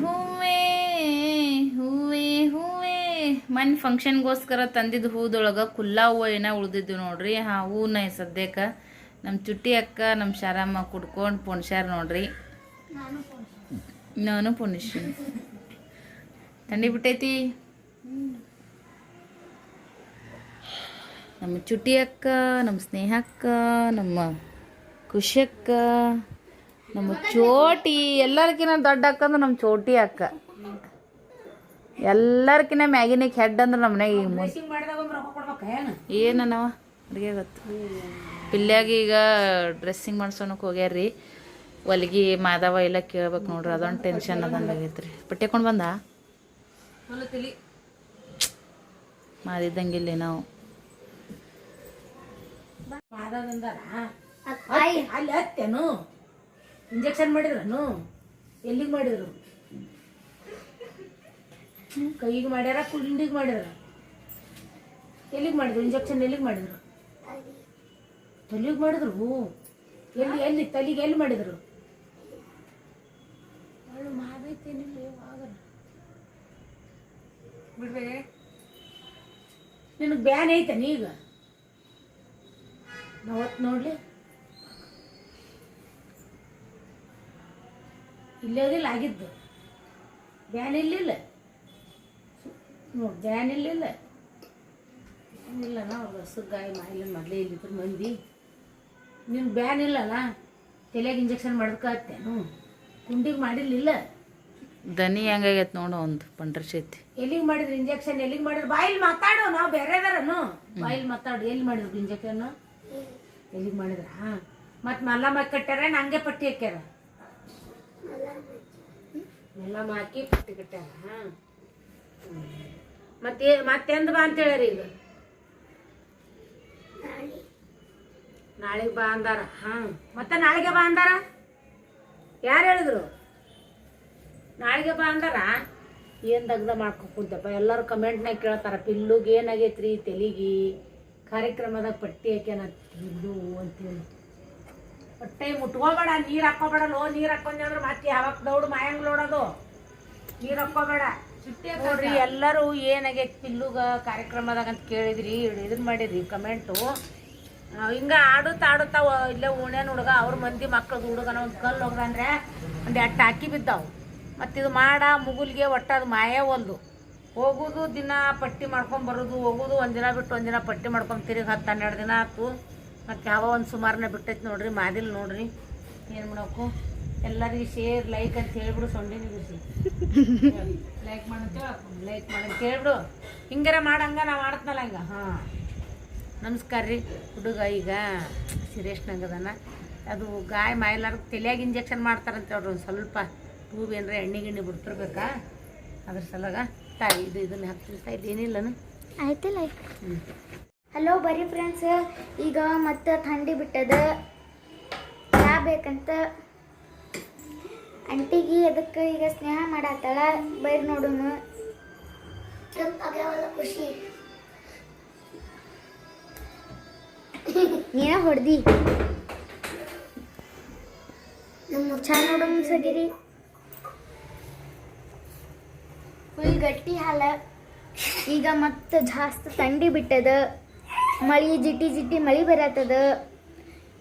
ಹೂವೇ ಹೂವೇ ಹೂವೇ. ಮನ್ ಫಂಕ್ಷನ್ಗೋಸ್ಕರ ತಂದಿದ್ದು ಹೂದೊಳಗೆ ಕುಲ್ಲಾ ಹೂವು ಏನ ಉಳ್ದಿದ್ದು ನೋಡ್ರಿ. ಆ ಹೂವನ್ನ ಸದ್ಯಕ್ಕೆ ನಮ್ಮ ಚುಟ್ಟಿ ಅಕ್ಕ ನಮ್ಮ ಶಾರಮ್ಮ ಕುಡ್ಕೊಂಡು ಪುಣ್ಸ್ಯಾರ ನೋಡ್ರಿ. ನಾನು ಪುಣ್ಯಶ್ರೀ ಥಂಡಿ ಬಿಟ್ಟೈತಿ? ನಮ್ಮ ಚುಟ್ಟಿ ಅಕ್ಕ ನಮ್ಮ ಸ್ನೇಹಕ್ಕ ನಮ್ಮ ಖುಷಿಯಕ್ಕ ನಮ್ಮ ಚೋಟಿ ಎಲ್ಲರಿಗಿನ ದೊಡ್ಡ ಅಕ್ಕ ಅಂದ್ರೆ ನಮ್ಮ ಚೋಟಿ ಅಕ್ಕ. ಎಲ್ಲರ್ಕಿನ್ನ ಮ್ಯಾಗಿನಿಗೆ ಹೆಡ್ ಅಂದ್ರೆ ನಮ್ಮ ಮನೆಗೆ ಈಗ ಏನವ ಅಡುಗೆ ಗೊತ್ತು. ಪಿಲ್ಯಾಗ ಈಗ ಡ್ರೆಸ್ಸಿಂಗ್ ಮಾಡ್ಸೋಣಕ್ಕೆ ಹೋಗ್ಯಾರ್ರಿ. ಒಲಗಿ ಮಾದವ ಇಲ್ಲ ಕೇಳ್ಬೇಕು ನೋಡ್ರಿ, ಅದೊಂದು ಟೆನ್ಷನ್ ಅದಂಗೆ ಆಗೈತೆ ರೀ ಪಟ್ಟಿಕೊಂಡು ಬಂದ ಮಾದಿದ್ದಂಗಿಲ್ಲ ನಾವು ಅಲ್ಲಿ ಹತ್ತೇನು ಇಂಜೆಕ್ಷನ್ ಮಾಡಿದ್ರನು ಎಲ್ಲಿಗೆ ಮಾಡಿದ್ರು? ಕೈಗೆ ಮಾಡ್ಯಾರ ಕುಂಡಿಗೆ ಮಾಡಿದ್ರ ಎಲ್ಲಿಗೆ ಮಾಡಿದ್ರು? ಇಂಜೆಕ್ಷನ್ ಎಲ್ಲಿಗೆ ಮಾಡಿದ್ರು? ತಲೆಗೆ ಮಾಡಿದ್ರು? ಎಲ್ಲಿ ಎಲ್ಲಿ ತಲೆಗೆ ಎಲ್ಲಿ ಮಾಡಿದ್ರು? ನಿನಗ್ ಬಿಡ್ಬೇ ನಿನಗೆ ಬ್ಯಾನ್ ಐತನ ಈಗ? ನಾವತ್ತು ನೋಡ್ಲಿ. ಇಲ್ಲೋದಿಲ್ಲ ಆಗಿದ್ದು. ಬ್ಯಾನ್ ಇಲ್ಲಿಲ್ಲ. ನೋಡಿ ಬ್ಯಾನ್ ಇಲ್ಲಿಲ್ಲ. ಇಲ್ಲನ ಅವ್ರು ಹಸು ಗಾಯ ಮಾಡಿಲ್ಲ ಮೊದಲೇ ಇಲ್ಲಿದ್ರು ಮಂದಿ. ನಿನ್ ಬ್ಯಾನ್ ಇಲ್ಲಲ್ಲ? ತಲೆಗೆ ಇಂಜೆಕ್ಷನ್ ಹ್ಞೂ. ಕುಂಡಿಗೆ ಮಾಡಿರ್ಲಿಲ್ಲ. ದನಿ ಹೆಂಗಾಗೈತೆ ನೋಡು ಒಂದು ಪಂಡ್ರ ಶೇತಿ ಎಲ್ಲಿಗೆ ಮಾಡಿದ್ರು ಇಂಜೆಕ್ಷನ್? ಎಲ್ಲಿಗೆ ಮಾಡಿದ್ರು? ಬಾಯಿಲ್ ಮಾತಾಡು ನಾವು ಬೇರೆ ಇದಾರನು ಬಾಯಿಲ್ ಮಾತಾಡು ಎಲ್ಲಿ ಮಾಡಿದ್ರು ಇಂಜೆಕ್ಷನ್? ಎಲ್ಲಿಗೆ ಮಾಡಿದ್ರ? ಮತ್ತೆ ಮಲ್ಲಮ್ಮ ಕಟ್ಟಾರ ನಂಗೆ ಪಟ್ಟಿ ಹಾಕ್ಯಾರ. ಮಲ್ಲಮ್ಮ ಹಾಕಿ ಪಟ್ಟಿ ಕಟ್ಟಾರ ಮತ್ತೆ ಮತ್ತೆಂದು ಬಾ ಅಂತ ಹೇಳ್ಯಾರ ಈಗ? ನಾಳೆಗೆ ಬಾ ಅಂದಾರ. ಹಾ. ಮತ್ತೆ ನಾಳೆಗೆ ಬಾ ಅಂದಾರ? ಯಾರು ಹೇಳಿದ್ರು? ನಾಳೆಗೆ ಬಾ ಅಂದಾರ? ಏನು ದಗ್ದ ಮಾಡ್ಕೊಂಡಪ್ಪ ಎಲ್ಲರೂ ಕಮೆಂಟ್ನಾಗ ಕೇಳ್ತಾರ. ಪಿಲ್ಲುಗೆ ಏನಾಗೈತ್ರಿ, ತೆಲಿಗಿ? ಕಾರ್ಯಕ್ರಮದಾಗ ಪಟ್ಟಿ ಹಾಕ್ಯಾನ? ಪಿಲ್ಲು ಅಂತೇಳಿ ಹೊಟ್ಟೆ ಮುಟ್ಕೋಬೇಡ ನೀರು ಹಾಕೋಬೇಡ ಲೋ ನೀರು ಹಾಕೊಂಡೆ ಅಂದ್ರೆ ಮತ್ತೆ ಯಾವಾಗ ದೌಡು ಮಾಯಂಗ್ ನೋಡೋದು ನೀರು ಹಾಕೋಬೇಡ. ನೋಡ್ರಿ ಎಲ್ಲರೂ ಏನಾಗೆ ಪಿಲ್ಲುಗ ಕಾರ್ಯಕ್ರಮದಾಗ ಅಂತ ಕೇಳಿದ್ರಿ ಇದನ್ನ ಮಾಡಿದ್ರಿ ಕಮೆಂಟು ಹಿಂಗ ಆಡುತ್ತಾ ಆಡುತ್ತಾ ವ- ಇಲ್ಲೇ ಓಣ್ಯಾನ ಹುಡುಗ ಅವ್ರ ಮಂದಿ ಮಕ್ಳದ್ದು ಹುಡುಗನ ಒಂದು ಕಲ್ಲು ಹೋಗ್ದಂದ್ರೆ ಒಂದು ಎರಡು ಹಾಕಿ ಬಿದ್ದಾವು. ಮತ್ತು ಇದು ಮಾಡ ಮುಗುಲ್ಗೆ ಒಟ್ಟು ಅದು ಮಾಯೇ ಒಂದು. ಹೋಗುದು ದಿನ ಪಟ್ಟಿ ಮಾಡ್ಕೊಂಡ್ ಬರೋದು ಹೋಗುದು ಒಂದಿನ ಬಿಟ್ಟು ಒಂದಿನ ಪಟ್ಟಿ ಮಾಡ್ಕೊಂಡು ತಿರುಗಿ ಹತ್ತು ಹನ್ನೆರಡು ದಿನ ಆಯ್ತು ಮತ್ತು ಯಾವ ಒಂದು ಸುಮಾರನ್ನ ಬಿಟ್ಟೈತೆ ನೋಡ್ರಿ ಮಾದಿಲ್ ನೋಡ್ರಿ. ಏನು ಮಾಡೋಕು ಎಲ್ಲರಿಗೂ ಶೇರ್ ಲೈಕ್ ಅಂತ ಹೇಳ್ಬಿಡು ಸೊಂಡಿ ನಿಗಿಸಿ ಲೈಕ್ ಮಾಡಂತ ಲೈಕ್ ಮಾಡಂತ ಹೇಳ್ಬಿಡು. ಹಿಂಗಾರ ಮಾಡಂಗ ನಾ ಮಾಡ್ತನಲ್ಲ ಹಂಗ ಹಾಂ. ನಮಸ್ಕಾರ ರೀ ಹುಡುಗ ಈಗ ಅದಾನ ಅದು ಗಾಯ ಮಾಯಲಾರ ತಲೆಯಾಗ ಇಂಜೆಕ್ಷನ್ ಮಾಡ್ತಾರಂತ ಹೇಳ್ರಿ ಒಂದು ಸ್ವಲ್ಪ. ಹೂವು ಏನರ ಎಣ್ಣೆ ಗಿಣ್ಣೆ ಬಿಡ್ತಿರ್ಬೇಕಾ? ಅದ್ರ ಸಲಗ ತಾಯಿ ಇದು ಇದನ್ನ ಹಾಕ್ತೀನಿ ತಾಯಿ ಆಯ್ತು ಆಯ್ತಲ್ಲ ಹ್ಞೂ ಹಲೋ ಬರೀ ಫ್ರೆಂಡ್ಸ್ ಈಗ ಮತ್ತೆ ಥಂಡಿ ಬಿಟ್ಟದ. ಚಾ ಬೇಕಂತ. ಅಂಟಿಗೆ ಅದಕ್ಕೆ ಈಗ ಸ್ನೇಹ ಮಾಡತ್ತಾಳ ಬೈರ್ ನೋಡೋಣ. ಖುಷಿ. ನೀನ ಹೊಡ್ದಿ. ಚಾ ನೋಡೋಣ ಸಗಿರಿ. ಫುಲ್ ಗಟ್ಟಿ ಹಾಲ. ಈಗ ಮತ್ತೆ ಜಾಸ್ತಿ ಥಂಡಿ ಬಿಟ್ಟದ. ಮಳಿ ಜಿಟ್ಟಿ ಜಿಟ್ಟಿ ಮಳಿ ಬರತ್ತದ.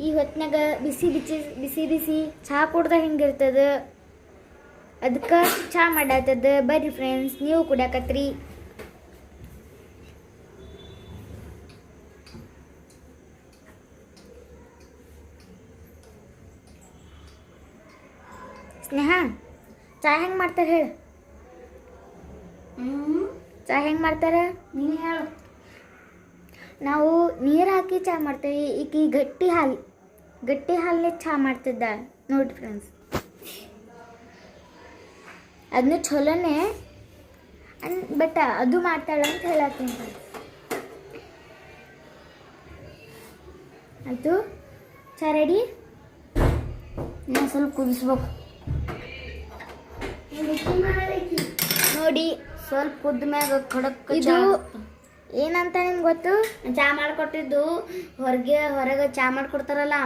ಈ ಹೊತ್ನಾಗ ಬಿಸಿ ಬಿಸಿ ಬಿಸಿ ಬಿಸಿ ಚಹಾ ಕುಡ್ದ ಹೆಂಗಿರ್ತದ. ಅದಕ್ಕೆ ಚಹಾ ಮಾಡತ್ತದ. ಬರ್ರಿ ಫ್ರೆಂಡ್ಸ್ ನೀವು ಕುಡಕತ್ರಿ ಸ್ನೇಹ ಚಹಾ ಹೆಂಗೆ ಮಾಡ್ತಾರೆ ಹೇಳು? ಚಹಾ ಹೆಂಗೆ ಮಾಡ್ತಾರೆ? ನೀನು ಹೇಳು. ನಾವು ನೀರು ಹಾಕಿ ಚಹಾ ಮಾಡ್ತೇವೆ. ಈಗ ಈ ಗಟ್ಟಿ ಹಾಲು ಗಟ್ಟಿ ಹಾಲಿನ ಚಹಾ ಮಾಡ್ತಿದ್ದ ನೋಡಿ ಫ್ರೆಂಡ್ಸ್ ಅದನ್ನ ಚಲೋನೇ ಅನ್ ಬಟ್ ಅದು ಮಾಡ್ತಾಳೆ ಅಂತ ಹೇಳತ್ತೀನಿ ಆಯಿತು ಚಹಾ ರೆಡಿ ನಾನು ಸ್ವಲ್ಪ ಕುದಿಸ್ಬೇಕು. ನೋಡಿ ಸ್ವಲ್ಪ ಕುದ್ದ ಮ್ಯಾಗ ಖಡಕ್ ಇದು ಏನಂತ ನಿಮ್ಗೆ ಗೊತ್ತು? ಚಾ ಮಾಡ್ಕೊಟ್ಟಿದ್ದು. ಹೊರಗೆ ಹೊರಗೆ ಚಾ ಮಾಡ್ಕೊಡ್ತಾರಲ್ಲ.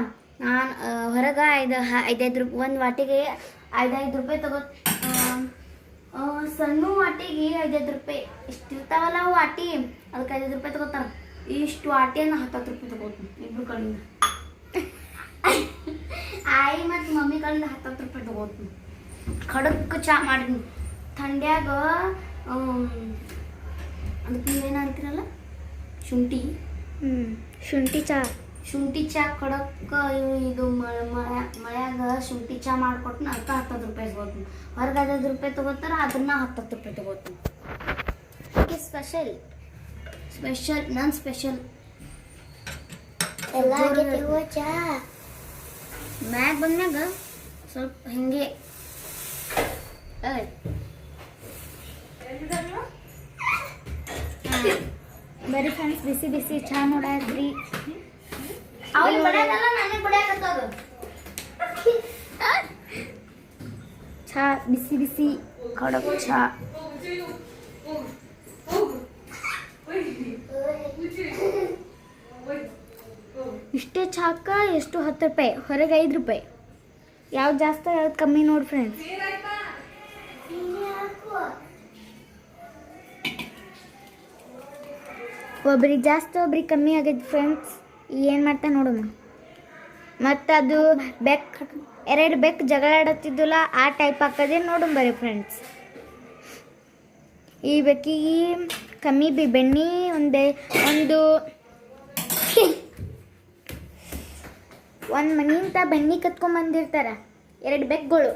ನಾನು ಹೊರಗೆ ಐದು ಐದೈದು ರೂಪಾಯಿ ಒಂದು ವಾಟಿಗೆ ಐದೈದು ರೂಪಾಯಿ ತಗೋ ಸಣ್ಣ ವಾಟಿಗೆ ಐದೈದು ರೂಪಾಯಿ. ಇಷ್ಟು ಇರ್ತಾವಲ್ಲ ವಾಟಿ. ಅದಕ್ಕೆ ಐದೈದು ರೂಪಾಯಿ ತಗೋತಾರ. ಇಷ್ಟು ವಾಟಿಯನ್ನು ಹತ್ತತ್ತು ರೂಪಾಯಿ ತಗೋತೀನಿ ಇಬ್ಬರು ಕಡೆಯಿಂದ ಆಯಿ ಮತ್ತು ಮಮ್ಮಿ ಕಡೆಯಿಂದ ಹತ್ತತ್ತು ರೂಪಾಯಿ ತಗೋತೀನಿ. ಖಡಕ್ ಚಾ ಮಾಡಿದ್ನಿ. ಥಂಡ್ಯಾಗ ಅದಕ್ಕೆ ನೀವೇನು ಅಂತೀರಲ್ಲ ಶುಂಠಿ. ಹ್ಞೂ ಶುಂಠಿ ಚಾ. ಶುಂಠಿ ಚಾ ಇವು ಇದು ಮಳೆ ಮಳೆ ಮಳ್ಯಾಗ ಶುಂಠಿ ಚಾ ಮಾಡ್ಕೊಟ್ನ ಅದಕ್ಕೆ ಹತ್ತತ್ತು ರೂಪಾಯಿ ತಗೋತೀನಿ. ಹೊರಗೆ ಹದಿನೈದು ರೂಪಾಯಿ ತೊಗೋತಾರೆ ಅದನ್ನ ಹತ್ತತ್ತು ರೂಪಾಯಿ ತಗೋತೀನಿ. ಸ್ಪೆಷಲ್. ಸ್ಪೆಷಲ್ ನನ್ನ ಸ್ಪೆಷಲ್. ಎಲ್ಲ ಚಹಾ ಮ್ಯಾಗ ಬಂದಾಗ ಸ್ವಲ್ಪ ಹಿಂಗೆ. ಬರೀ ಫ್ರೆಂಡ್ಸ್ ಬಿಸಿ ಬಿಸಿ ಚಾ ನೋಡಾದ್ರಿ ಅವ್ರಿಗೆ ಬಡಿಯಾಕಲ್ಲ ನನಗೆ ಬಡಿಯಾಕತ್ತದ ಚಾ ಬಿಸಿ ಬಿಸಿ ಖಡಕ್ ಚಾ ಇಷ್ಟೇ ಚಾಕ ಎಷ್ಟು ಹತ್ತು ರೂಪಾಯಿ ಹೊರಗೆ ಐದು ರೂಪಾಯಿ ಯಾವ್ದು ಜಾಸ್ತಿ ಯಾವ್ದು ಕಮ್ಮಿ ನೋಡಿ ಫ್ರೆಂಡ್ಸ್ ಒಬ್ರಿಗೆ ಜಾಸ್ತಿ ಒಬ್ರಿಗೆ ಕಮ್ಮಿ ಆಗೈತೆ ಫ್ರೆಂಡ್ಸ್ ಏನು ಮಾಡ್ತಾ ನೋಡೋಣ. ಮತ್ತು ಅದು ಬೆಕ್, ಎರಡು ಬೆಕ್ ಜಗಳ ಆಡತ್ತಿದ್ದಲ್ಲ, ಆ ಟೈಪ್ ಹಾಕೋದೇ ನೋಡೋಣ ಬರ್ರಿ ಫ್ರೆಂಡ್ಸ್ ಈ ಬೆಕ್ಕಿಗೆ ಕಮ್ಮಿ ಬಿ ಬೆಣ್ಣೆ, ಒಂದೇ, ಒಂದು ಒಂದು ಮನೆಯಿಂದ ಬೆಣ್ಣೆ ಕತ್ಕೊಂಬಂದಿರ್ತಾರೆ ಎರಡು ಬೆಕ್ಗಳು.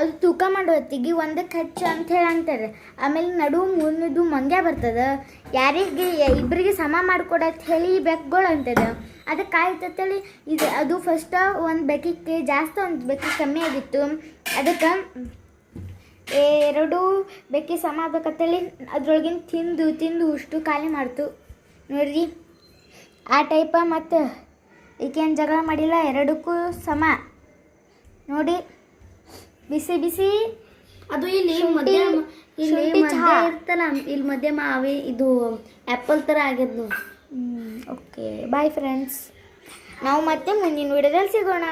ಅದು ತೂಕ ಮಾಡೋ ಹೊತ್ತಿಗೆ ಒಂದಕ್ಕೆ ಖರ್ಚು ಅಂತ ಹೇಳಿ ಅಂತಾರೆ. ಆಮೇಲೆ ನಡು ಮುನ್ನದು ಮಂಗ್ಯ ಬರ್ತದೆ. ಯಾರಿಗೆ ಇಬ್ಬರಿಗೆ ಸಮ ಮಾಡ್ಕೊಡತ್ ಹೇಳಿ ಈ ಅಂತದೆ. ಅದಕ್ಕೆ ಕಾಯ್ತತ್ತೇಳಿ ಇದು ಅದು ಫಸ್ಟ್ ಒಂದು ಬೆಕ್ಕಿಗೆ ಜಾಸ್ತಿ ಒಂದು ಬೆಕ್ಕಿ ಕಮ್ಮಿ ಆಗಿತ್ತು. ಅದಕ್ಕೆ ಎರಡು ಬೆಕ್ಕಿ ಸಮ ಆಗ್ಬೇಕಂತೇಳಿ ಅದ್ರೊಳಗಿನ ತಿಂದು ತಿಂದು ಉಷ್ಟು ಖಾಲಿ ಮಾಡ್ತು. ನೋಡ್ರಿ, ಆ ಟೈಪ ಮತ್ತು ಈಕೇನು ಜಗಳ ಮಾಡಿಲ್ಲ, ಎರಡಕ್ಕೂ ಸಮ. ನೋಡಿ. ಬಿಸಿ ಬಿಸಿ. ಅದು ಇಲ್ಲಿ ಮಧ್ಯ ಇಲ್ಲಿ ಮಧ್ಯ. ಇರ್ತಲ್ಲ ಇಲ್ಲಿ ಮಧ್ಯ ಮಾವಿ ಇದು ಆ್ಯಪಲ್ ಥರ ಆಗ್ಯದ ನೋಡಿ. ಓಕೆ. ಬಾಯ್ ಫ್ರೆಂಡ್ಸ್ ನಾವು ಮತ್ತೆ ಮುಂದಿನ ವಿಡಿಯೋದಲ್ಲಿ ಸಿಗೋಣ.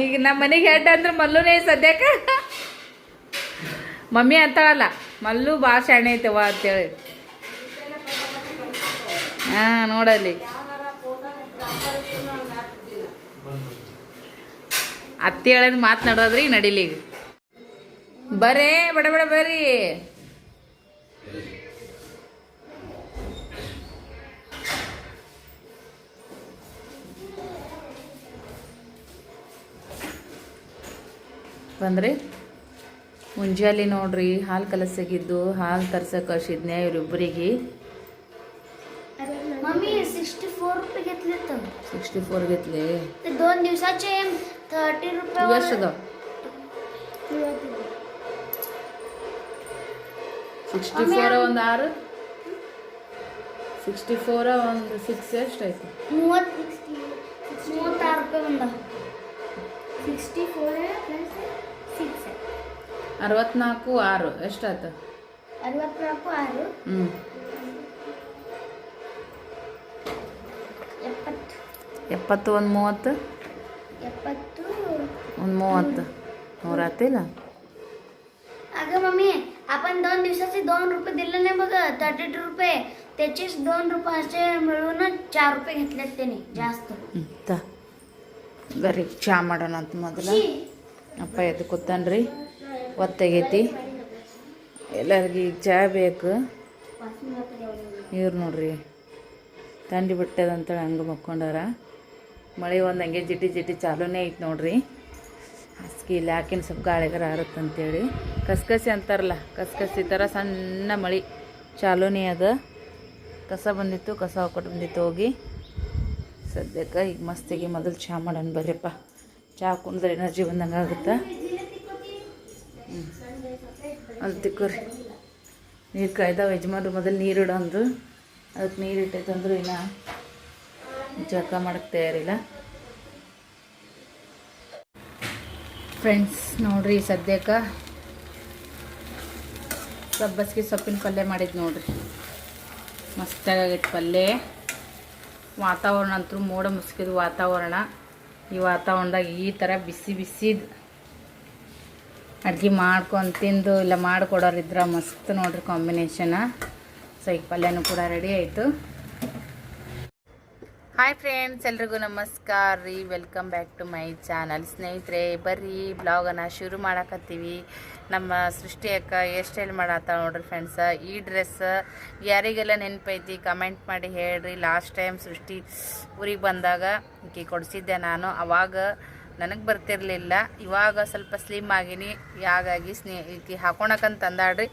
ಈಗ ನಮ್ಮ ಮನೆಗೆ ಹೆಡ್ ಅಂದ್ರೆ ಮಲ್ಲುನೇ ಸದ್ಯಕ್ಕೆ. ಮಮ್ಮಿ ಅಂತಾಳಲ್ಲ, ಮಲ್ಲು ಭಾಳ ಶಾಣೆ ಐತವ ಅಂತೇಳಿ. ಹಾಂ, ನೋಡಲ್ಲಿ. ಅತ್ತೆ ಹೇಳೋದು ಮಾತನಾಡೋದ್ರಿ ನಡೀಲಿ. ಬರೇ ಬಡ ಬಡ ಬರ್ರಿ. ಬಂದ್ರಿ. ಮುಂಜಾನೆ ನೋಡ್ರಿ ಹಾಲು ಕಲಸಾಗಿದ್ದು ಹಾಲು ತರ್ಸಕ್ಕೆ ಕಳ್ಸಿದ್ನೆ ಇವರಿಬ್ಬರಿಗೆ ಸಿಕ್ಸ್ಟಿ ಫೋರ್ ಸಿಕ್ಸ್ಟಿ ಫೋರ್ ಗೆತ್ಲೆ ತರ್ಟಿ ರೂಪಾಯಿ ಎಷ್ಟದ ಸಿಕ್ಸ್ಟಿ ಫೋರ ಒಂದು ಆರು ಸಿಕ್ಸ್ಟಿ ಫೋರ ಒಂದು ಸಿಕ್ಸ್ ಎಷ್ಟಾಯ್ತು ಮೂವತ್ತು ಮೂವತ್ತಾರು ಅರವತ್ನಾಲ್ಕು ಆರು ಎಷ್ಟಾಯ್ತು ಅರವತ್ನಾಲ್ಕು ಆರು. ಹ್ಞೂ ಎಪ್ಪತ್ತು. ಎಪ್ಪತ್ತು ಒಂದು ಮೂವತ್ತು? ಎಪ್ಪತ್ತು. ಒಂದು ಮೂವತ್ತು ನೂರ ಆತಿಲ್ಲ अगं मम्मी आपण दोन दिवसाचे दोन रुपये दिले नाही बघ थर्टी टू रुपये त्याचेच दोन रुपयाचे मिळून चार रुपये घेतलेत त्याने जास्त ಹ್ಞೂ ತ ಬರ್ರಿ ಚಾ ಮಾಡೋಣ ಅಂತ ಮೊದಲು ಅಪ್ಪ ಎದ್ದು ಕೂತಾನ್ರಿ ಒತ್ತಾಗೈತಿ ಎಲ್ಲರಿಗೂ ಈಗ ಚಾ ಬೇಕು ಇವ್ರು ನೋಡ್ರಿ ತಂಡಿ ಬಿಟ್ಟದಂತೇಳಿ ಹಂಗೆ ಮಕ್ಕೊಂಡಾರ ಮಳೆ ಒಂದು ಹಂಗೆ ಜಿಟಿ ಜಿಟಿ ಚಾಲೂನೇ ಐತೆ ನೋಡ್ರಿ ಹಾಸಿಗೆ ಇಲ್ಲಿ ಹಾಕಿನ ಸ್ವಲ್ಪ ಗಾಳಿಗಾರ ಆರುತ್ತಂತೇಳಿ. ಕಸ್ಕಸಿ ಅಂತಾರಲ್ಲ, ಕಸ್ಕಸಿ ಥರ ಸಣ್ಣ ಮಳೆ ಚಾಲೂನೇ ಅದ. ಕಸ ಬಂದಿತ್ತು, ಕಸ ಹಾಕೊಟ್ಟು ಬಂದಿತ್ತು ಹೋಗಿ. ಸದ್ಯಕ್ಕೆ ಈಗ ಮಸ್ತಿಗೆ ಮೊದಲು ಚಹಾ ಮಾಡೋಣ ಬರ್ರಿಪ್ಪ. ಚಹಾ ಕುಂದ್ರೆ ಎನರ್ಜಿ ಬಂದಂಗೆ ಆಗುತ್ತೆ. ಹ್ಞೂ ಅಲ್ಲಿ ತಿಕ್ಕೋರಿ. ನೀರು ಕಾಯ್ದಾವ ಯಜಮಾನ್ರು ಮೊದಲು ನೀರು ಇಡು ಅಂದ್ರು ಅದಕ್ಕೆ ನೀರು ಇಟ್ಟೈತಂದ್ರು ಇನ್ನು ಜಳಕ ಮಾಡೋಕ್ಕೆ ತಯಾರಿಲ್ಲ. ಫ್ರೆಂಡ್ಸ್ ನೋಡ್ರಿ ಸದ್ಯಕ್ಕೆ. ಸಬ್ಬಸ್ಗೆ ಸೊಪ್ಪಿನ ಪಲ್ಯ ಮಾಡಿದ್ದು ನೋಡ್ರಿ. ಮಸ್ತಾಗೈತೆ ಪಲ್ಯ. ವಾತಾವರಣ ಅಂತೂ ಮೋಡ ಮುಸ್ಕಿದ ವಾತಾವರಣ. ಈ ವಾತಾವರಣದಾಗ ಈ ಥರ ಬಿಸಿ ಬಿಸಿ ಅಡ್ಗೆ ಮಾಡ್ಕೊಂಡು ತಿಂದು ಇಲ್ಲ ಮಾಡಿಕೊಡೋರಿದ್ರೆ ಮಸ್ತ್ ನೋಡ್ರಿ ಕಾಂಬಿನೇಷನ ಸೊ ಈಗ ಪಲ್ಯನೂ ಕೂಡ ರೆಡಿ ಆಯಿತು. ಹಾಯ್ ಫ್ರೆಂಡ್ಸ್ ಎಲ್ರಿಗೂ ನಮಸ್ಕಾರ ರೀ. Welcome back to my channel ಸ್ನೇಹಿತರೆ, ಬರ್ರಿ ಬ್ಲಾಗನ್ನು ಶುರು ಮಾಡಕತ್ತೀವಿ. ನಮ್ಮ ಸೃಷ್ಟಿ ಅಕ್ಕ ಹೇರ್ ಸ್ಟೈಲ್ ಮಾಡತ್ತ ನೋಡ್ರಿ ಫ್ರೆಂಡ್ಸ ಈ ಡ್ರೆಸ್ ಯಾರಿಗೆಲ್ಲ ನೆನಪೈತಿ ಕಮೆಂಟ್ ಮಾಡಿ ಹೇಳ್ರಿ. ಲಾಸ್ಟ್ ಟೈಮ್ ಸೃಷ್ಟಿ ಊರಿಗೆ ಬಂದಾಗ ಈಕೆ ಕೊಡಿಸಿದ್ದೆ ನಾನು. ಅವಾಗ ನನಗೆ ಬರ್ತಿರಲಿಲ್ಲ. ಇವಾಗ ಸ್ವಲ್ಪ ಸ್ಲಿಮ್ ಆಗಿನಿ. ಹಾಗಾಗಿ ಸ್ನೇ, ಈಕೆ ಹಾಕೊಳಕಂತ ಅಂದಾಡ್ರಿ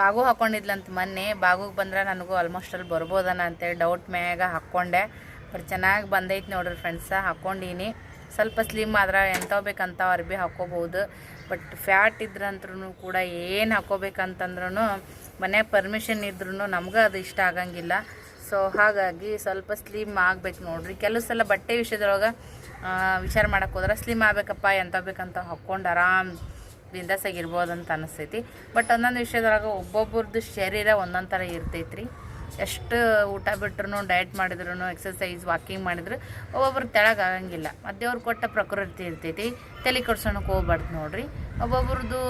ಬಾಗು ಹಾಕೊಂಡಿದ್ಲಂತ ಮೊನ್ನೆ. ಬಾಗುಗೆ ಬಂದ್ರೆ ನನಗೂ ಆಲ್ಮೋಸ್ಟ್ ಅಲ್ಲಿ ಬರ್ಬೋದನ ಅಂತೇಳಿ ಡೌಟ್ ಮ್ಯಾಗ ಹಾಕ್ಕೊಂಡೆ ಬಟ್ ಚೆನ್ನಾಗಿ ಬಂದೈತೆ ನೋಡ್ರಿ ಫ್ರೆಂಡ್ಸ ಹಾಕ್ಕೊಂಡೀನಿ ಸ್ವಲ್ಪ ಸ್ಲಿಮ್ ಆದ್ರೆ ಎಂಥವು ಬೇಕಂತ ಅರ್ಬಿ ಹಾಕ್ಕೋಬೋದು ಬಟ್ ಫ್ಯಾಟ್ ಇದ್ರಂದ್ರೂ ಕೂಡ ಏನು ಹಾಕ್ಕೋಬೇಕಂತಂದ್ರೂ ಮನೆ ಪರ್ಮಿಷನ್ ಇದ್ರೂ ನಮ್ಗೆ ಅದು ಇಷ್ಟ ಆಗಂಗಿಲ್ಲ. ಸೊ ಹಾಗಾಗಿ ಸ್ವಲ್ಪ ಸ್ಲಿಮ್ ಆಗ್ಬೇಕು ನೋಡ್ರಿ. ಕೆಲವು ಸಲ ಬಟ್ಟೆ ವಿಷಯದೊಳಗೆ ವಿಚಾರ ಮಾಡಕ್ಕೆ ಹೋದ್ರೆ ಸ್ಲಿಮ್ ಆಗಬೇಕಪ್ಪ ಎಂಥ ಬೇಕಂತ ಹಾಕ್ಕೊಂಡು ಆರಾಮ್ ಬಿಂದಾಸಾಗಿರ್ಬೋದು ಅಂತ ಅನಿಸ್ತೈತಿ ಬಟ್ ಒಂದೊಂದು ವಿಷಯದೊಳಗೆ ಒಬ್ಬೊಬ್ಬರದ್ದು ಶರೀರ ಒಂದೊಂದು ಥರ ಇರ್ತೈತ್ರಿ. ಎಷ್ಟು ಊಟ ಬಿಟ್ರು ಡಯಟ್ ಮಾಡಿದ್ರು ಎಕ್ಸಸೈಸ್ ವಾಕಿಂಗ್ ಮಾಡಿದ್ರು, ಒಬ್ಬೊಬ್ರು ತೆಳಗಾಗಂಗಿಲ್ಲ ಮತ್ತು ಕೊಟ್ಟ ಪ್ರಕೃತಿ ಇರ್ತೈತಿ, ತಲೆ ಕೆಡ್ಸೋಣಕ್ಕೆ ಹೋಗ್ಬಾರ್ದು ನೋಡ್ರಿ. ಒಬ್ಬೊಬ್ರದ್ದು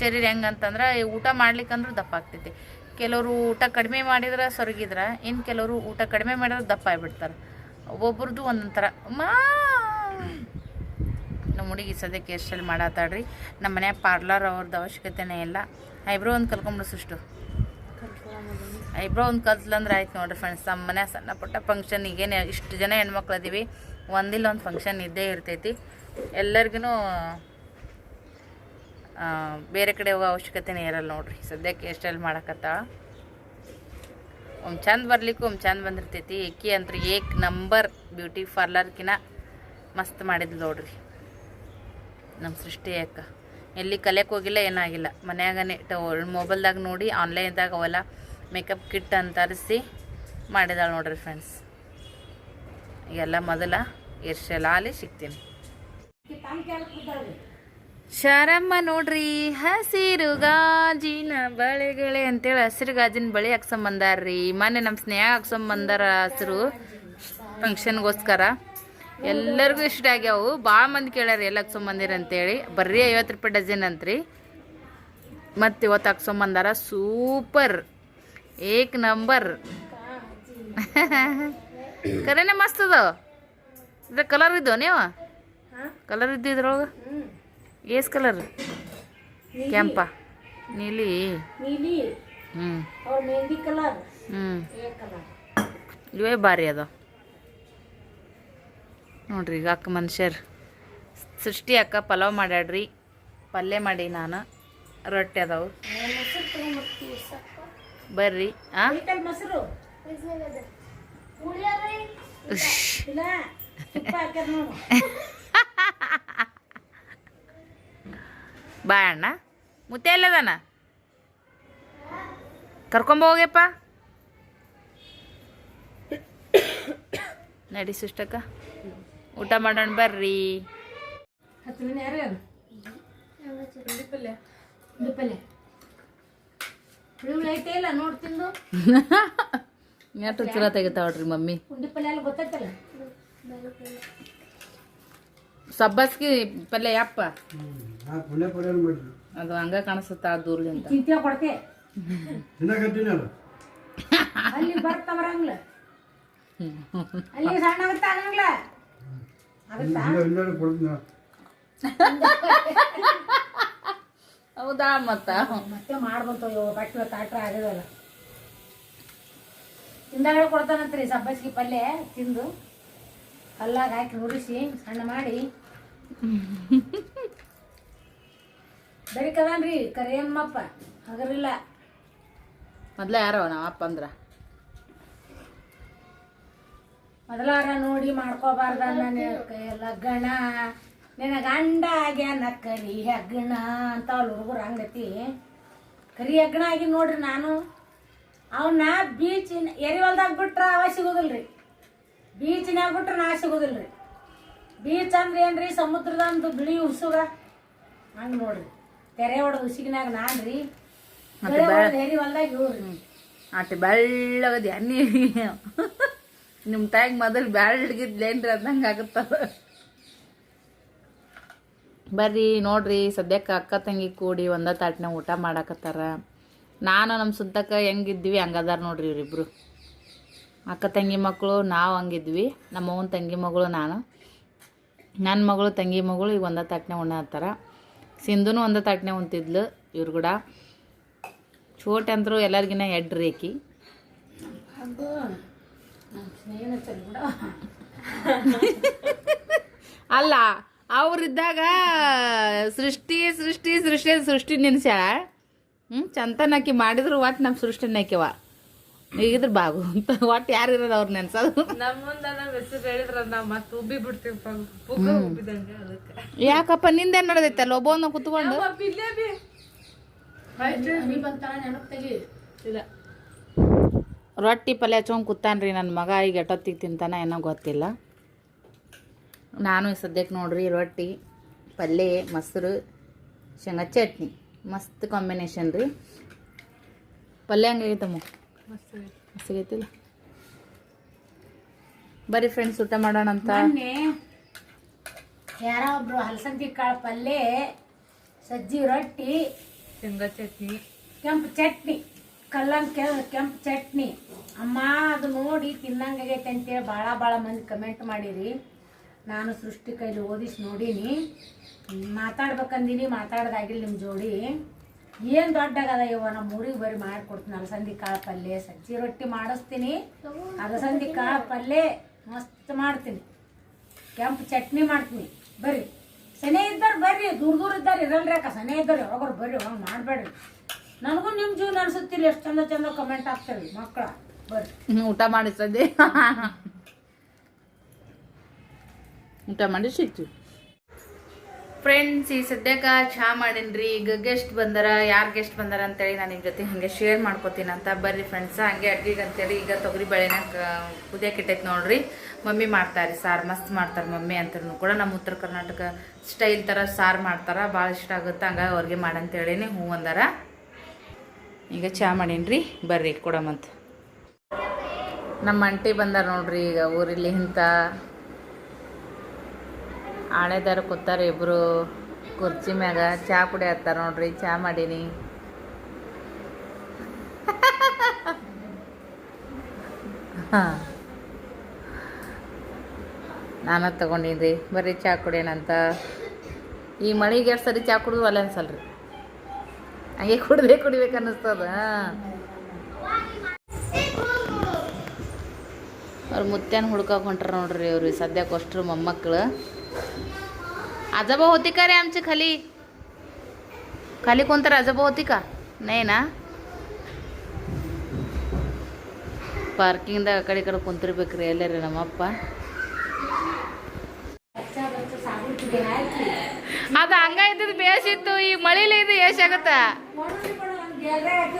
ಶರೀರ ಹೆಂಗಂತಂದ್ರೆ, ಈ ಊಟ ಮಾಡ್ಲಿಕ್ಕಂದ್ರೂ ದಪ್ಪ ಆಗ್ತೈತಿ. ಕೆಲವರು ಊಟ ಕಡಿಮೆ ಮಾಡಿದ್ರೆ ಸೊರಗಿದ್ರೆ ಇನ್ನು ಕೆಲವರು ಊಟ ಕಡಿಮೆ ಮಾಡಿದ್ರೆ ದಪ್ಪ ಆಗಿಬಿಡ್ತಾರೆ. ಒಬ್ಬೊಬ್ರದ್ದು ಒಂದೊಂಥರ ಥರ ಮಾ, ನಮ್ಮ ಹುಡುಗಿ ಸದ್ಯಕ್ಕೆ ಎಷ್ಟಲ್ಲಿ ಮಾಡತ್ತಾಡ್ರಿ ನಮ್ಮ ಮನೆ ಪಾರ್ಲರ್ ಅವ್ರದ್ದು ಅವಶ್ಯಕತೆನೇ ಇಲ್ಲ. ಐಬ್ರೋ ಒಂದು ಕಲ್ಕೊಂಬಿಡು ಸುಷ್ಟು. ಐಬ್ರೋ ಒಂದು ಕಲ್ತ್ಲಂದ್ರೆ ಆಯ್ತು ನೋಡ್ರಿ ಫ್ರೆಂಡ್ಸ್ ನಮ್ಮ ಮನೆ ಸಣ್ಣ ಪುಟ್ಟ ಫಂಕ್ಷನ್ ಈಗೇನು ಇಷ್ಟು ಜನ ಹೆಣ್ಮಕ್ಳು ಅದೀವಿ ಒಂದಿಲ್ಲ ಒಂದು ಫಂಕ್ಷನ್ ಇದ್ದೇ ಇರ್ತೈತಿ. ಎಲ್ಲರಿಗೂ ಬೇರೆ ಕಡೆ ಹೋಗೋ ಅವಶ್ಯಕತೆನೇ ಇರಲ್ಲ ನೋಡ್ರಿ. ಸದ್ಯಕ್ಕೆ ಎಷ್ಟಲ್ಲಿ ಮಾಡಕತ್ತಾಳ ಒಮ್ಮೆ ಚಂದ ಬರ್ಲಿಕ್ಕೂ ಒಮ್ಮೆ ಚಂದ ಬಂದಿರ್ತೈತಿ. ಏಕಿ ಅಂತ ಏಕ್ ನಂಬರ್ ಬ್ಯೂಟಿ ಪಾರ್ಲರ್ಕಿನ ಮಸ್ತ್ ಮಾಡಿದ್ಲು ನೋಡ್ರಿ. ನಮ್ಮ ಸೃಷ್ಟಿ ಅಕ್ಕ. ಎಲ್ಲಿ ಕಲಿಯಕ್ಕೆ ಹೋಗಿಲ್ಲ, ಏನಾಗಿಲ್ಲ. ಮನ್ಯಾಗನೇ ಮೊಬೈಲ್ದಾಗ ನೋಡಿ ಆನ್ಲೈನ್ದಾಗ ಅವೆಲ್ಲ ಮೇಕಪ್ ಕಿಟ್ ಅಂತ ಅರಿಸಿ ಮಾಡಿದಾಳೆ ನೋಡ್ರಿ ಫ್ರೆಂಡ್ಸ್ ಈಗೆಲ್ಲ ಮೊದಲ ಎರ್ಶಲಾಲಿ ಸಿಗ್ತೀನಿ. ಶರಮ್ಮ ನೋಡ್ರಿ, ಹಸಿರು ಗಾಜಿನ ಬಳೆಗಳೇ ಅಂತೇಳಿ ಹಸಿರು ಗಾಜಿನ ಬಳೆ ಹಾಕ್ಸಂಬಂದಾರ್ರಿ. ಮೊನ್ನೆ ನಮ್ಮ ಸ್ನೇಹ ಹಾಕ್ಸಂಬಂದಾರ ಹಸಿರು ಫಂಕ್ಷನ್ಗೋಸ್ಕರ ಎಲ್ಲರಿಗೂ ಇಷ್ಟ ಆಗ್ಯಾವು. ಭಾಳ ಮಂದಿ ಕೇಳ್ಯಾರ ಎಲ್ಲ ಹಾಕ್ಸೊಂಬಂದಿರ ಅಂತೇಳಿ. ಬರ್ರಿ ಐವತ್ತು ರೂಪಾಯಿ ಡಜನ್ ಅಂತ್ರಿ. ಮತ್ತು ಇವತ್ತು ಹಾಕ್ಸೊಂಬಂದಾರ ಸೂಪರ್. ಏಕ್ ನಂಬರ್. ಕರೇನೆ ಮಸ್ತ್ ಅದ ಇದು ಕಲರ್ ಇದ್ದೋ ನೀವು? ಕಲರ್ ಇದ್ದು ಇದ್ರೊಳಗೆ? ಏಸ್ ಕಲರ್ ಕೆಂಪ. ನೀಲಿ. ಹ್ಞೂ ಇವೇ ಭಾರಿ ಅದ. ನೋಡ್ರಿ ಈಗ ಅಕ್ಕ ಮನುಷ್ಯರು ಸೃಷ್ಟಿ ಅಕ್ಕ ಪಲಾವ್ ಮಾಡ್ಯಾಡ್ರಿ ಪಲ್ಯ ಮಾಡಿ ನಾನು. ರೊಟ್ಟಿ ಅದಾವು. ಬರ್ರಿ ಬಾ ಅಣ್ಣ ಮುತ್ತೆ ಎಲ್ಲದಣ್ಣ ಕರ್ಕೊಂಬ ಹೋಗ್ಯಪ್ಪ. ನಡಿ ಸುಷ್ಟಕ್ಕ ಊಟ ಮಾಡೋಣ ಬರ್ರಿ. ಹತ್ತು ಮನೆ ಯಾರು ಯಾರು ಪುಂಡಿ ಪಲ್ಯ ಪುಂಡಿ ಪಲ್ಯ ಹುಳಿ ಐತೆ ಇಲ್ಲ ನೋಡಿ ತಿಂದು. ಎಷ್ಟು ಚಲೋ ತೆಗಿತಾವ್ರಿ ಮಮ್ಮಿ? ಪುಂಡಿ ಪಲ್ಯ ಎಲ್ಲ ಗೊತ್ತೈತಲ್ಲ ಸಬ್ಬಸ್ಗಿ ಪಲ್ಯ ಯಪ್ಪ? ಆ ಪುಣ್ಯ ಪರ್ಯಾಯ ಮಾಡಿದ್ರು. ಅದು ಹಂಗ ಕಾಣಿಸುತ್ತ ಆ ದೂರದಿಂದ ತಿಂತೀಯ ಕೊಡ್ತೆ? ತಿನ್ನಕತ್ತೀನಲ್ಲ ಅಲ್ಲಿ. ಬರ್ತಾ ಬರಂಗಿಲ್ಲ ಅಲ್ಲಿ ಸಣ್ಣ ಆಗುತ್ತಾ ಆಗಂಗಿಲ್ಲ ಆಗುತ್ತಾ ಇಲ್ಲ ಇಲ್ಲ ಕೊಡ್ತೀನಿ ಹೌದಾ ಮತ್ತ ಮತ್ತೆ ಮಾಡ್ಬಂತವ ಬಟ್ಟೆ ತಾಟ ಆಗಿದಲ್ಲ. ಹಿಂದಾಗಡೆ ಕೊಡ್ತಾನಂತ್ರಿ ಸಬ್ಬಸ್ಗಿ ಪಲ್ಯ ತಿಂದು. ಕಲ್ಲಾಗ ಹಾಕಿ ಹುರಿಸಿ ಸಣ್ಣ ಮಾಡಿ. ಬರೀಕದನ್ರಿ ಕರಿಯಮ್ಮಪ್ಪ ಹಗರಿಲ್ಲ. ಮೊದ್ಲ ಯಾರೋ ನಮ್ಮ ಅಪ್ಪ ಅಂದ್ರ? ಮೊದಲಾರ ನೋಡಿ ಮಾಡ್ಕೋಬಾರ್ದ ನಾನು ಲಗ್ಗಣ ನಿನ್ನ ಗಂಡ ಆಗ್ಯಾನ ಕರಿ ಹೆಗ್ಗಣ ಅಂತ ಅವ್ರ ಹುಡುಗರು ಹಂಗತಿ. ಕರಿ ಹೆಗ್ಗಣ ಆಗಿ ನೋಡ್ರಿ ನಾನು. ಅವನ್ನ ಬೀಚ್ ಎರಿವಲ್ದಾಗ ಬಿಟ್ರ ಅವ ಸಿಗೋದಿಲ್ರಿ. ಬೀಚಿನಾಗ ಬಿಟ್ರೆ ನಾ ಸಿಗೋದಿಲ್ರಿ. ಬೀಚ್ ಅಂದ್ರೆ ಏನ್ರಿ ಸಮುದ್ರದಂದು ಬಿಳಿ ಉಸುಗ. ಹಂಗ ನೋಡ್ರಿ. ತೆರೆ ಹೊಡೆದ ಉಸಿಗಿನಾಗ ನಾನ್ರಿ ಎರಿವಲ್ದಾಗ ಇವ್ರಿ. ಆಟ ಬೆಳ್ಳಗದ ಎಣ್ಣೆ ನಿಮ್ಮ ತಾಯಿಗೆ ಮೊದಲು ಹಿಡ್ಗಿದ್ಲೇನ್ರಿ ಅದಂಗೆ ಆಗುತ್ತದ. ಬರ್ರಿ ನೋಡ್ರಿ ಸದ್ಯಕ್ಕೆ ಅಕ್ಕ ತಂಗಿ ಕೂಡಿ ಒಂದ ತಾಟ್ನಾಗ ಊಟ ಮಾಡಾಕತ್ತಾರ. ನಾನು ನಮ್ಮ ಸುತ್ತಕ್ಕ ಹೆಂಗಿದ್ವಿ ಹಂಗದಾರ ನೋಡ್ರಿ ಇವರಿಬ್ರು. ಅಕ್ಕ ತಂಗಿ ಮಕ್ಕಳು ನಾವು ಹಂಗಿದ್ವಿ ನಮ್ಮ ಅವನ ತಂಗಿ ಮಗಳು ನಾನು. ನನ್ನ ಮಗಳು ತಂಗಿ ಮಗಳು ಈಗ ಒಂದ ತಾಟ್ನೆ ಉಣ್ಣ ಹತ್ತಾರ. ಸಿಂಧುನು ಒಂದ ತಾಟ್ನೆ ಉಣ್ತಿದ್ಲು ಇವ್ರು ಕೂಡ ಚೋಟ್ ಅಂದ್ರು ಎಲ್ಲರಿಗಿನ ಎಡ್ ರೇಕಿ ಅದು ನಮ್ಮ ಸ್ನೇಹಿತ ಚಲ್ ಬಿಡ ಅಲ್ಲ ಅವ್ರಿದ್ದಾಗ ಸೃಷ್ಟಿ ಸೃಷ್ಟಿ ಸೃಷ್ಟಿ ಸೃಷ್ಟಿ ನೆನ್ಸ್ಯಾಳ ಹ್ಞೂ ಚಂತನಾಕಿ ಮಾಡಿದ್ರು ಒಟ್ಟು ನಮ್ಮ ಸೃಷ್ಟಿ ನಾಕಿವ ಈಗಿದ್ರ ಬಾಗು ಅಂತ ಒಟ್ಟು ಯಾರು ಇರೋದು ಅವ್ರು ನೆನ್ಸೋದು? ಯಾಕಪ್ಪ ನಿಂದೇನು ನಡೆದೈತಲ್ಲ? ಒಬ್ಬನ ಕುತ್ಕೊಂಡು? ರೊಟ್ಟಿ ಪಲ್ಯ ಹಚ್ಕೊಂಡ್ ಕೂತಾನ್ರಿ ನನ್ನ ಮಗ ಈಗ ಎಟ್ಟೊತ್ತಿಗೆ ತಿಂತಾನ ಏನೋ ಗೊತ್ತಿಲ್ಲ. ನಾನು ಈ ಸದ್ಯಕ್ಕೆ ನೋಡ್ರಿ ರೊಟ್ಟಿ ಪಲ್ಯ ಮೊಸರು ಶೇಂಗಾ ಚಟ್ನಿ. ಮಸ್ತ್ ಕಾಂಬಿನೇಷನ್ ರೀ. ಪಲ್ಯ ಹಂಗಾಗೈತಮ್ಮ ಮಸ್ತಾಗೈತಿಲ್ಲ ಬರೀ ಫ್ರೆಂಡ್ಸ್ ಊಟ ಮಾಡೋಣ ಅಂತ. ಯಾರೋ ಒಬ್ರು ಹಲಸಂದಿ ಕಾಳು ಪಲ್ಯ ಸಜ್ಜಿ ರೊಟ್ಟಿ ಶೇಂಗಾ ಚಟ್ನಿ. ಕೆಂಪು ಚಟ್ನಿ ಕಲ್ಲಂಗ್ ಕೆಂಪು ಚಟ್ನಿ. ಅಮ್ಮ ಅದು ನೋಡಿ ತಿನ್ನಂಗಾಗೈತೆ ಅಂತೇಳಿ ಭಾಳ ಭಾಳ ಮಂದಿ ಕಮೆಂಟ್ ಮಾಡಿರಿ. ನಾನು ಸೃಷ್ಟಿ ಕೈಲಿ ಓದಿಸಿ ನೋಡೀನಿ. ಮಾತಾಡ್ಬೇಕಂದಿನಿ, ಮಾತಾಡ್ದಾಗಿಲ್ಲ ನಿಮ್ಮ ಜೋಡಿ. ಏನು ದೊಡ್ಡಾಗದ ಇವ ನಮ್ಮ ಊರಿಗೆ ಬರೀ ಮಾಡಿಕೊಡ್ತೀನಿ ಅಲಸಂದಿ ಕಾಳು ಪಲ್ಯ, ಸಜ್ಜಿ ರೊಟ್ಟಿ ಮಾಡಿಸ್ತೀನಿ. ಅಲಸಂದಿ ಕಾಳು ಪಲ್ಯ ಮಸ್ತ್ ಮಾಡ್ತೀನಿ. ಕೆಂಪು ಚಟ್ನಿ ಮಾಡ್ತೀನಿ. ಬರ್ರಿ ಸನೇ ಇದ್ದಾರೆ ಬರ್ರಿ ದೂರ ದೂರ ಇದ್ದಾರೆ ಇರಲ್ರಿ ಅಕ್ಕ. ಸನೇ ಇದ್ದಾರೆ ಯಾವಾಗಾರು ಬರ್ರಿ ಹಂಗೆ ಮಾಡಬೇಡ್ರಿ. ನನಗೂ ನಿಮ್ಮ ಜೀವನ ಅನ್ಸುತ್ತಿಲ್ಲ, ಎಷ್ಟು ಚಂದ ಚಂದ ಕಮೆಂಟ್ ಹಾಕ್ತೀವಿ ಮಕ್ಕಳ ಬರ್ರಿ ಊಟ ಮಾಡಿ ಸದ್ಯ ಊಟ ಮಾಡಿ ಸಿಗ್ತೀವಿ ಫ್ರೆಂಡ್ಸ್ ಈ ಸದ್ಯಕ್ಕೆ ಚಹಾ ರೀ ಈಗ ಗೆಸ್ಟ್ ಬಂದಾರ. ಯಾರು ಗೆಸ್ಟ್ ಬಂದಾರ ಅಂತೇಳಿ ನಾನು ನಿಮ್ಮ ಜೊತೆ ಹಂಗೆ ಶೇರ್ ಮಾಡ್ಕೋತೀನಿ ಅಂತ. ಬರ್ರಿ ಫ್ರೆಂಡ್ಸ್ ಹಂಗೆ ಅಡ್ಗೆಗೆ ಅಂತೇಳಿ ಈಗ ತೊಗರಿ ಬೇಳೆನ ಕುದಿಯಕ್ಕೆ ನೋಡ್ರಿ. ಮಮ್ಮಿ ಮಾಡ್ತಾರೆ ಸಾರು ಮಸ್ತ್ ಮಾಡ್ತಾರೆ ಮಮ್ಮಿ ಅಂತೂ ಕೂಡ. ನಮ್ಮ ಉತ್ತರ ಕರ್ನಾಟಕ ಸ್ಟೈಲ್ ಥರ ಸಾರು ಮಾಡ್ತಾರೆ. ಭಾಳ ಇಷ್ಟ ಆಗುತ್ತೆ. ಹಂಗಾಗಿ ಅವ್ರಿಗೆ ಮಾಡಂತೇಳಿನಿ ಹೂ ಅಂದಾರ. ಈಗ ಚಹಾ ರೀ ಬರ್ರಿ ಕೊಡಮಂತ ನಮ್ಮ ಅಂಟಿ ಬಂದಾರ ನೋಡ್ರಿ ಈಗ ಊರಲ್ಲಿ ಇಂಥ ಆಣೆದಾರ ಕೂತಾರೆ ಇಬ್ಬರು ಕುರ್ಚಿ ಮ್ಯಾಗ ಚಹಾ ಪುಡಿ ಹತ್ತಾರ ನೋಡ್ರಿ, ಚಾ ಮಾಡೀನಿ. ನಾನು ತಗೊಂಡಿದ್ದೆ ಬರ್ರಿ ಚಹಾ ಕುಡಿಯೋಣಂತ ಈ ಮಳೆಗೆ ಎರಡು ಸರಿ ಚಹಾ ಕುಡಿದು ಅಲ್ಲ ಅನ್ಸಲ್ರಿ. ಹಂಗೆ ಕುಡ್ದೆ ಕುಡಿಬೇಕು ಅನ್ನಿಸ್ತದ ಅವ್ರು ಮುತ್ಯಾನ ಹುಡ್ಕೋಕೊಂಡ್ರ ನೋಡ್ರಿ ಅವ್ರಿಗೆ ಸದ್ಯಕ್ಕೆ ಅಷ್ಟರು ಮೊಮ್ಮಕ್ಕಳು आजोबा होती का रे आमची खाली खाली कोणतर आजोबा होती का नाही ना ಪಾರ್ಕಿಂಗ್ದಾಗ ಆ ಕಡೆ ಈ ಕಡೆ ಕುಂತಿರ್ಬೇಕ್ರಿ ಎಲ್ಲರಿ ನಮ್ಮಪ್ಪ ಅದು ಹಂಗ ಇದ್ದದ್ದು ಬೇಸಿತ್ತು ಈ ಮಳಿಲಿ ಇದು ಏಸಾಗತ್ತ ಅದಕ್ಕೆ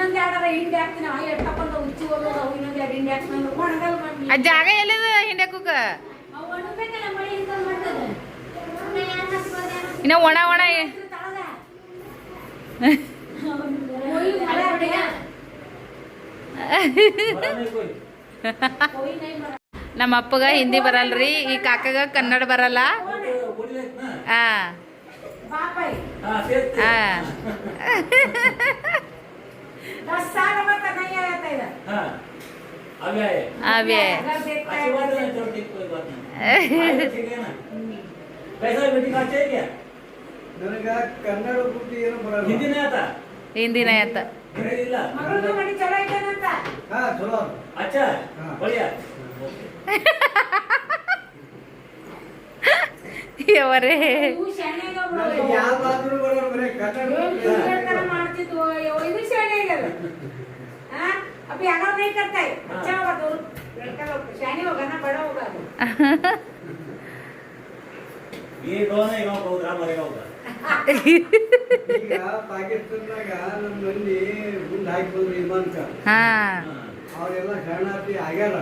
ಮಮ್ಮಿ ಆ ಜಾಗ ಎಲ್ಲಿದೆ ಹಿಂಡಕ್ಕೂಕ ಅವು ಒಣಗ್ಬೇಕಲ್ಲ ಮಳಿ ಇನ್ನ ಒಣ ಒಣ ನಮ್ಮ ಅಪ್ಪಗ ಹಿಂದಿ ಬರಲ್ರಿ ಈ ಕಾಕಾಗ ಕನ್ನಡ ಬರಲ್ಲ. ಹಾ ಹಾ है ಆ दस साल में तो नहीं आया था इधर हाँ अभी आए ಅವೇ घर देखता है अच्छी बात घर है देखता चलो ठीक कोई बात नहीं आए तो ठीक है ना कैसा है बेटी का चाहिए क्या ನನಗೆ ಕನ್ನಡ ಬುದ್ಧಿ ಏನು ಬರಲ್ಲ हिंदी नहीं आता ಹಿಂದಿನ ಆಯ್ತ हिंदी ಇಲ್ಲ है मगर मड़ी चला गया ना था ಹಾ ಚಲೋ अच्छा हाँ। बढ़िया ಅವರೇ ಇವು ಶಾಣೆಗ ನನಗೆ ಯಾವ್ದಾದ್ರೂ ಬರೋಲ್ಲ ಬರೀ ಕನ್ನಡ ಮಾಡ್ತಿದ್ವು ಇದು ಶಾಣೆ ಆಗ್ಯದ ಅಪ್ಪ ಯಾರು ನೈ ಅವರೆಲ್ಲ ಶರಣಾರ್ಥಿ ಆಗ್ಯಾರ